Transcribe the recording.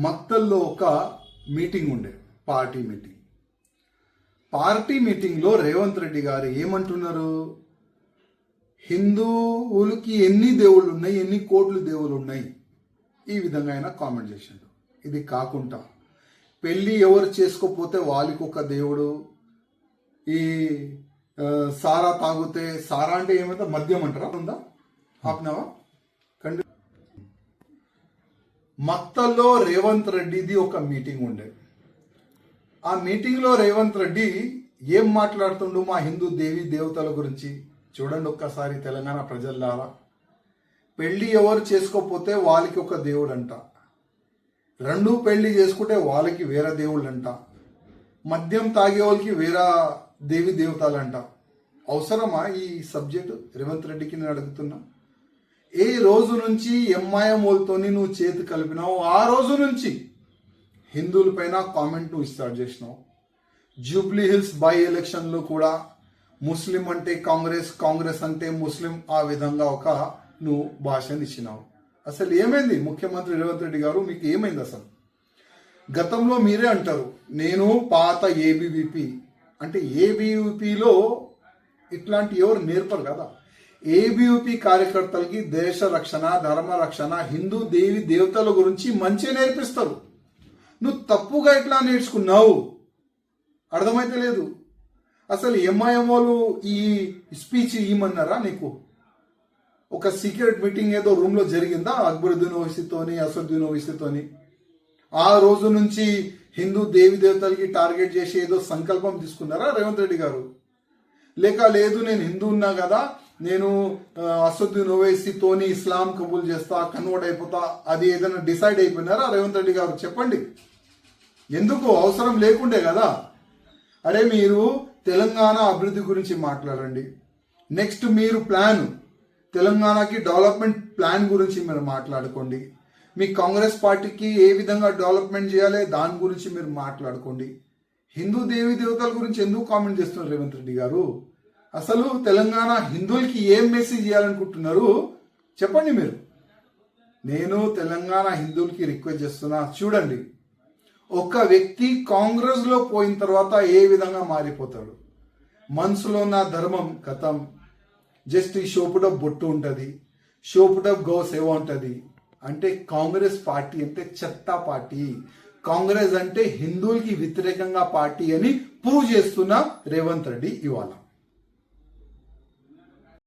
మక్తల్లో ఒక మీటింగ్ ఉండే party meeting. Party మీటింగ్లో రేవంత్ రెడ్డి గారు ఏమంటున్నారు? హిందువులకి ఎన్ని దేవుళ్ళు ఉన్నాయి ఎన్ని కోట్లు దేవుళ్ళు ఉన్నాయి ఈ విధంగా ఆయన కామెంట్ చేసిండు. ఇది కాకుండా పెళ్ళి ఎవరు చేసుకోపోతే వాళ్ళకి ఒక దేవుడు ఈ సారా తాగితే సారా అంటే ఏమైతే మద్యం అంటారా? ఉందా? హాఫ్ అన్ అవర్ మక్తల్లో రేవంత్ రెడ్డిది ఒక మీటింగ్ ఉండే. ఆ మీటింగ్లో రేవంత్ రెడ్డి ఏం మాట్లాడుతుండు మా హిందూ దేవి దేవతల గురించి? చూడండి ఒక్కసారి తెలంగాణ ప్రజల్లారా పెళ్ళి ఎవరు చేసుకోకపోతే వాళ్ళకి ఒక దేవుడు అంట రెండు పెళ్ళి చేసుకుంటే వాళ్ళకి వేరే దేవుళ్ళు అంట మద్యం తాగే వాళ్ళకి వేరే దేవి దేవతలంట. అవసరమా ఈ సబ్జెక్టు? రేవంత్ రెడ్డికి నేను అడుగుతున్నా. ఏ రోజు నుంచి ఎంఐఎంఓలతోని నువ్వు చేతి కలిపినావు? ఆ రోజు నుంచి. హిందువుల పైన కామెంట్ నువ్వు స్టార్ట్ చేసినావు. జూబ్లీ హిల్స్ బై ఎలక్షన్లో కూడా ముస్లిం అంటే కాంగ్రెస్ కాంగ్రెస్ అంటే ముస్లిం ఆ విధంగా ఒక నువ్వు భాషను ఇచ్చినావు. అసలు ఏమైంది? ముఖ్యమంత్రి రేవంత్ రెడ్డి గారు మీకు ఏమైంది అసలు? గతంలో మీరే అంటారు నేను పాత ఏబీవీపీ అంటే ఏబీవీపీలో ఇట్లాంటి ఎవరు నేర్పరు కదా. ఏబీవీపీ కార్యకర్తలకి దేశ రక్షణ ధర్మ రక్షణ హిందూ దేవి దేవతల గురించి మంచి నేర్పిస్తారు. నువ్వు తప్పుగా ఎట్లా నేర్చుకున్నావు? అర్థమైతే లేదు. అసలు ఎంఐఎంఓలు ఈ స్పీచ్ ఇవ్వమన్నారా నీకు? ఒక సీక్రెట్ మీటింగ్ ఏదో రూమ్లో జరిగిందా? అక్బరుద్దీన్ ఓవైసీతోని అసదుద్దీన్ ఓవైసీతోని ఆ రోజు నుంచి హిందూ దేవి దేవతలకి టార్గెట్ చేసి ఏదో సంకల్పం తీసుకున్నారా రేవంత్ రెడ్డి గారు? లేక లేదు నేను హిందూ ఉన్నా కదా నేను అసద్దు నోవేసి ఓవైసీతోని ఇస్లాం కబూల్ చేస్తా కన్వర్ట్ అయిపోతా అది ఏదైనా డిసైడ్ అయిపోయినారా? రేవంత్ రెడ్డి గారు చెప్పండి. ఎందుకు? అవసరం లేకుండే కదా. అరే మీరు తెలంగాణ అభివృద్ధి గురించి మాట్లాడండి. నెక్స్ట్ మీరు ప్లాన్. తెలంగాణకి డెవలప్మెంట్ ప్లాన్ గురించి మీరు మాట్లాడుకోండి. మీ కాంగ్రెస్ పార్టీకి ఏ విధంగా డెవలప్మెంట్ చేయాలి దాని గురించి మీరు మాట్లాడుకోండి. హిందూ దేవి దేవతల గురించి ఎందుకు కామెంట్ చేస్తున్నారు రేవంత్ రెడ్డి గారు? అసలు తెలంగాణ హిందువులకి ఏం మెసేజ్ చేయాలనుకుంటున్నారు? చెప్పండి మీరు. నేను తెలంగాణ హిందువులకి రిక్వెస్ట్ చేస్తున్నా. చూడండి. ఒక వ్యక్తి కాంగ్రెస్లో పోయిన తర్వాత ఏ విధంగా మారిపోతాడు? మనసులో ఉన్న ధర్మం కథం. జస్ట్ ఈ షోపుటప్ బొట్టు ఉంటుంది. షోపుటప్ గో సేవ ఉంటుంది. అంటే కాంగ్రెస్ పార్టీ అంటే చెత్త పార్టీ. కాంగ్రెస్ అంటే హిందువులకి వ్యతిరేకంగా పార్టీ అని ప్రూవ్ చేస్తున్న రేవంత్ రెడ్డి ఇవాళ.